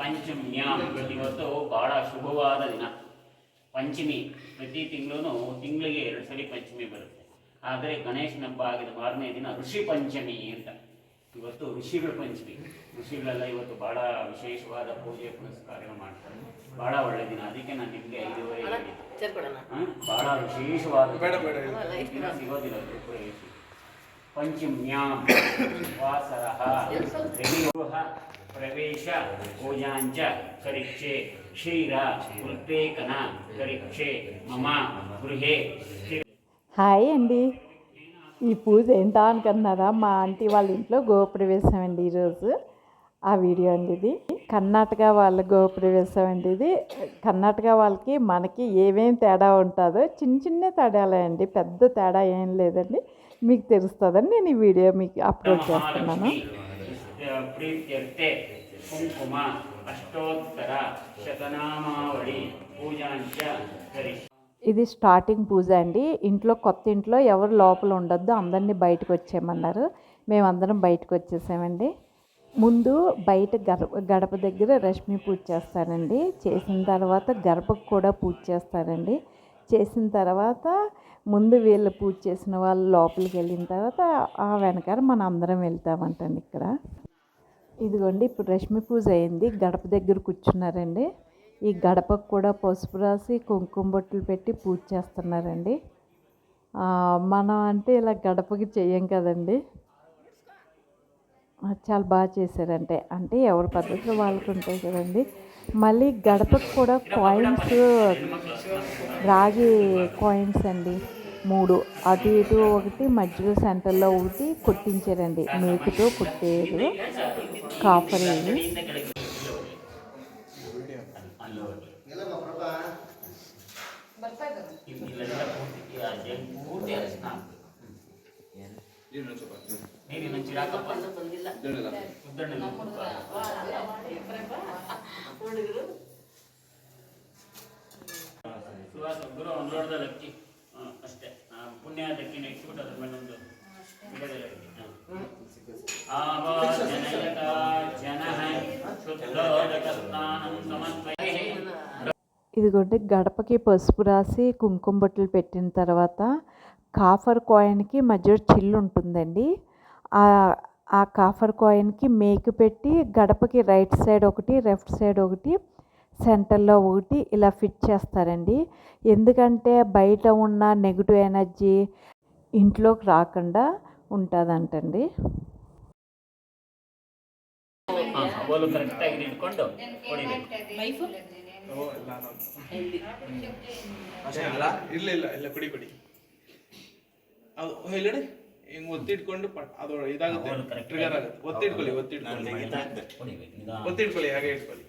ಪಂಚಮ್ಯಾಂ ಇವತ್ತು ಬಹಳ ಶುಭವಾದ ದಿನ. ಪಂಚಮಿ ಪ್ರತಿ ತಿಂಗಳೂ ತಿಂಗಳಿಗೆ ಎರಡು ಸಲ ಪಂಚಮಿ ಬರುತ್ತೆ. ಆದರೆ ಗಣೇಶನ ಹಬ್ಬ ಆಗಿದ ಮಾರನೇ ದಿನ ಋಷಿ ಪಂಚಮಿ ಅಂತ. ಇವತ್ತು ಋಷಿಗಳ ಪಂಚಮಿ. ಋಷಿಗಳೆಲ್ಲ ಇವತ್ತು ಬಹಳ ವಿಶೇಷವಾದ ಪೂಜೆ ಪುನಸ್ಕಾರಗಳು ಮಾಡ್ತಾರೆ. ಬಹಳ ಒಳ್ಳೆ ದಿನ. ಅದಕ್ಕೆ ನಾನು ನಿಮಗೆ ಐದುವರೆ ಬಹಳ ವಿಶೇಷವಾದ ಬೇಡ, ಬೇಡ. ದಿನ. ಸಿಗೋದಿಲ್ಲ ప్రవేశ పూజాంచ కరిక్షే. క్షీర కరిక్షే. మమ గృహే. హాయ్ అండి. ఈ పూజ ఎంత అనుకున్నారా మా ఆంటీ వాళ్ళ ఇంట్లో గోప్రవేశం అండి ఈరోజు. ఆ వీడియో అండి ఇది. కర్ణాటక వాళ్ళ గోప్రవేశం అండి ఇది. కర్ణాటక వాళ్ళకి మనకి ఏమేమి తేడా ఉంటుందో చిన్న చిన్న తేడాలే అండి. పెద్ద తేడా ఏం లేదండి. మీకు తెలుస్తుందని నేను ఈ వీడియో మీకు అప్లోడ్ చేస్తున్నాను. ఇది స్టార్టింగ్ పూజ అండి. ఇంట్లో కొత్త ఇంట్లో ఎవరు లోపల ఉండొద్దు అందరినీ బయటకు వచ్చేయమన్నారు. మేమందరం బయటకు వచ్చేసామండి. ముందు బయట గడప దగ్గర రష్మి పూజ చేస్తారండి చేసిన తర్వాత గడపకు కూడా పూజ చేస్తారండి చేసిన తర్వాత ముందు వీళ్ళు పూజ చేసిన వాళ్ళు లోపలికి వెళ్ళిన తర్వాత ఆ వెనకాల మనం అందరం వెళ్తామంటండి ఇక్కడ. ఇదిగోండి ఇప్పుడు రష్మి పూజ అయింది. గడప దగ్గర కూర్చున్నారండి. ఈ గడపకు కూడా పసుపు రాసి కుంకుమ బొట్లు పెట్టి పూజ చేస్తున్నారండి. మనం అంటే ఇలా గడపకి చెయ్యం కదండి. చాలా బాగా చేశారంటే అంటే ఎవరి పద్ధతిలో వాళ్ళకు ఉంటాయి కదండి. మళ్ళీ గడపకు కూడా కాయిన్స్ రాగి కాయిన్స్ అండి మూడు. అటు ఇటు ఒకటి మధ్యలో సెంటర్లో ఒకటి కుట్టించారండి. మేకుతో కుట్టేది కాఫర్ అని ನೀನು ಇನ್ನೊಂದು ಚೀಲ ಹಾಕಪ್ಪ. ಬಂದಿಲ್ಲ ಉದ್ದಣ್ಣೆ ಹುಡುಗರು ಸುವಾಸ ಗುರು ಒಂದು ಲೋಟದಲ್ಲಿ ಅಕ್ಕಿ ಹ, ಅಷ್ಟೇ ಆ, ಪುಣ್ಯ ದಕ್ಕಿನ ಇಟ್ಬಿಟ್ಟು ಅದ್ರ ಮೇಲೆ ಒಂದು ಗಿಡದಲ್ಲಿ ಅಕ್ಕಿ ಹ. ಆವ ಜನಯತ ಜನಃ ಶುದ್ಧೋದಕ ಸ್ನಾನಂ ಸಮನ್ವಯೇ ఇదిగోండి గడపకి పసుపు రాసి కుంకుమ బొట్లు పెట్టిన తర్వాత కాఫర్ కాయిన్కి మధ్య చిల్లు ఉంటుందండి ఆ ఆ కాఫర్ కాయిన్కి మేకు పెట్టి గడపకి రైట్ సైడ్ ఒకటి లెఫ్ట్ సైడ్ ఒకటి సెంటర్లో ఒకటి ఇలా ఫిట్ చేస్తారండి ఎందుకంటే బయట ఉన్న నెగిటివ్ ఎనర్జీ ఇంట్లోకి రాకుండా ఉంటుందంటండి ಹ, ಬೋಲು ಕರೆಕ್ಟಾಗಿ ಇಟ್ಕೊಂಡು ಹೊಡಿಬೇಕು ವೈಫು ಓ, ಇಲ್ಲ ನಾನು. ಹೆಲ್ದಿ ಅಷ್ಟೇ ಅಲ್ಲ ಇಲ್ಲ ಇಲ್ಲ ಇಲ್ಲ ಕುಡಿ ಕುಡಿ ಅದು ಹೇಳಿ ಹಿಂಗ್ ಒತ್ತಿಟ್ಕೊಂಡು ಪಟ್- ಅದು ಇದಾಗುತ್ತೆ. ಟ್ರಿಗರ್ ಆಗುತ್ತೆ. ಒತ್ತಿಟ್ಕೊಳ್ಳಿ ಒತ್ತಿಟ್ಕೊಳ್ಳಿ. ಒತ್ತಿಟ್ಕೊಳ್ಳಿ ಹಾಗೆ ಇಟ್ಕೊಳ್ಳಿ.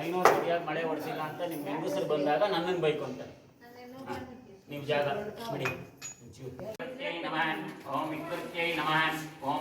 ಐನೂರು ಸರಿಯಾಗಿ ಮಳೆ ಹೊಡೆಸಿಲ್ಲ ಅಂತ ನಿಮ್ಮ ಹೆಂಗಸರು ಬಂದಾಗ ನನ್ನನ್ನು ಬೈಕು ಅಂತ. ನೀವು ಜಾಗ ಬಿಡಿ ನಮಃ. ಓಂ ಇಕ್ಕರ್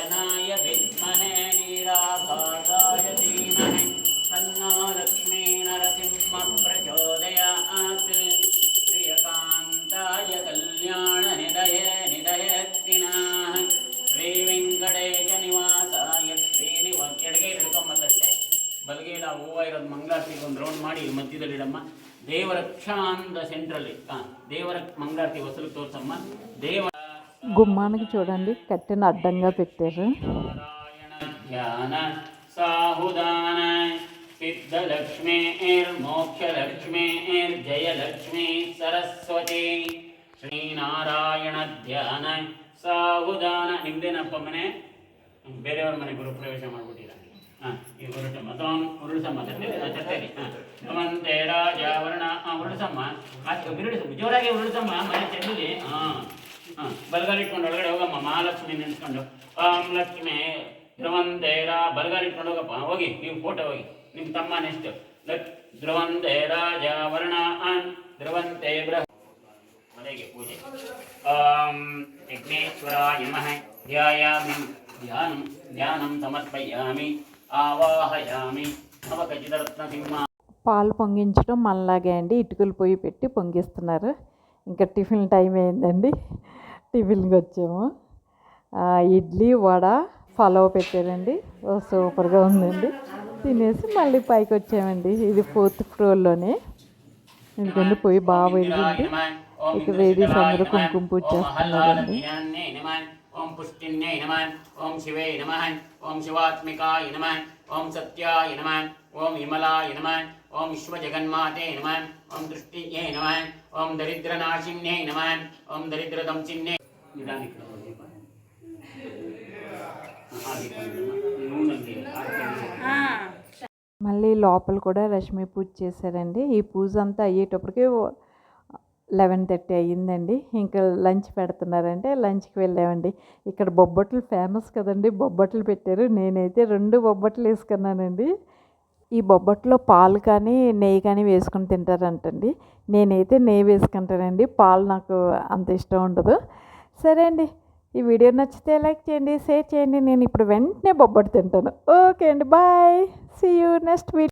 ಲೋಹಿತಂ ಮಯ ಅಲ್ಲಿ ಅಲ್ಲಿ ಎರಡನೇ ಅಡ್ಗೆ निरञ्जनाय विद्महे नीराभासाय धीमहि तन्नो लक्ष्मी नरसिंह प्रचोदयात् प्रियकान्ताय कल्याणनिधये निधयत्तिनाः ಶ್ರೀವೆಂಕಟೇಶ ನಿವಾಸಾಯ ಶ್ರೀನಿವ ಎಡಗೈ ಹಿಡ್ಕೊಂಬತ್ತಷ್ಟೇ ಬಲಗೈಲ ಹೂವ ಇರೋದು ಮಂಗಳಾರತಿಗೆ ಒಂದು ರೌಂಡ್ ಮಾಡಿ ಇಲ್ಲಿ ಮಧ್ಯದಲ್ಲಿ ಇಡಮ್ಮ ದೇವರ ಕ್ಷಾಂತ ಸೆಂಟ್ರಲ್ಲಿ ಹಾಂ ದೇವರ ಮಂಗಳಾರತಿ ಹೊಸಲು ತೋರ್ಸಮ್ಮ ದೇವ గుమ్మానికి చూడండి కట్టెను అడ్డంగా పెట్టారు ನಾರಾಯಣ ಧ್ಯಾನ ಸಾಹುದಾನ ಸಿದ್ಧಲಕ್ಷ್ಮೀರ್ಮೋಕ್ಷಲಕ್ಷ್ಮೀರ್ಜಯಲಕ್ಷ್ಮೀ ಸರಸ್ವತಿ ಶ್ರೀನಾರಾಯಣ ಧ್ಯಾನ ಸಾಹುದಾನ ನಿಮ್ದೇನಪ್ಪ ಮನೆ ಬೇರೆಯವ್ರ ಮನೆ ಗುರು ಪ್ರವೇಶ ಮಾಡ್ಬಿಟ್ಟಿಲ್ಲ ఈ ఉరుటమ్మ తాం ఉరుసమ్మ తట్టేది తట్టేది తమంతే రాజావరణ ఉరుసమ్మ ಬಿರುಡು ಜೋರಾಗಿ ಉರುಳಿಸಮ್ಮ ಮನೆ ಚೆಲ್ಲಿ ಬಲಗಾಲಿಟ್ಕೊಂಡು ಒಳಗಡೆ ಹೋಗಮ್ಮ ಮಹಾಲಕ್ಷ್ಮಿ ನೆನೆಸ್ಕೊಂಡು ಓಂ ಲಕ್ಷ್ಮಿ ಧ್ರುವಂದೇರ ಬಲಗಾಲಿಟ್ಕೊಂಡು ಹೋಗಪ್ಪ ಹೋಗಿ ನೀವು ಫೋಟೋ ಹೋಗಿ ನಿಮ್ಮ ತಮ್ಮ ನೆಕ್ಸ್ಟ್ ಧ್ರುವಂದೇ ರಾಜಾವರಣ ಧ್ರುವಂತೆ ಬೃಹ ಮನೆಗೆ ಪೂಜೆ ಓಂ ಯಜ್ಞೇಶ್ವರಾಯ ನಮಃ ಧ್ಯಾಯಾಮಿ ಧ್ಯಾನಂ ಧ್ಯಾನಂ ಸಮರ್ಪಯಾಮಿ ಆವಾಹಯಾಮಿ ನವಕಚಿತರತ್ನ ಸಿಂಹ పాలు పొంగించడం మనలాగే అండి ఇటుకలు పొయ్యి పెట్టి పొంగిస్తున్నారు ఇంకా టిఫిన్ టైం అయిందండి టిఫిన్కి వచ్చాము. ఇడ్లీ వడ ఫలవ పెట్టారండి. సూపర్గా ఉందండి. తినేసి మళ్ళీ పైకి వచ్చామండి. ఇది ఫోర్త్ ఫ్లోర్లోనే. ఎందుకంటే పొయ్యి బాగా వెలిగింది ఇక లేడీస్ అందరూ కుంకుమ పూజ చేస్తున్నారండి. ఓం పుష్టిన్యై నమ. ఓం శివే నమ. ఓం శివాత్మికాయ నమ. ఓం సత్యాయ నమ ఓం విమలాయ నమ ఓం విశ్వజగన్మాతే నమ ఓం దృష్టియే నమ ఓం దరిద్రనాశిన్యై నమ ఓం దరిద్రదంచిన్యై నిదానికి నూనె మళ్ళీ లోపల కూడా రష్మి పూజ చేశారండి. ఈ పూజ అంతా అయ్యేటప్పటికి లెవెన్ థర్టీ అయ్యిందండి. ఇంకా లంచ్ పెడుతున్నారంటే లంచ్కి వెళ్ళామండి. ఇక్కడ బొబ్బట్లు ఫేమస్ కదండి. బొబ్బట్లు పెట్టారు. నేనైతే రెండు బొబ్బట్లు వేసుకున్నానండి. ఈ బొబ్బట్లో పాలు కానీ నెయ్యి కానీ వేసుకొని తింటారంటండి. నేనైతే నెయ్యి వేసుకుంటానండి. పాలు నాకు అంత ఇష్టం ఉండదు. సరే అండి. ఈ వీడియో నచ్చితే లైక్ చేయండి షేర్ చేయండి. నేను ఇప్పుడు వెంటనే బొబ్బట్టు తింటాను. ఓకే అండి. Bye. See you next video.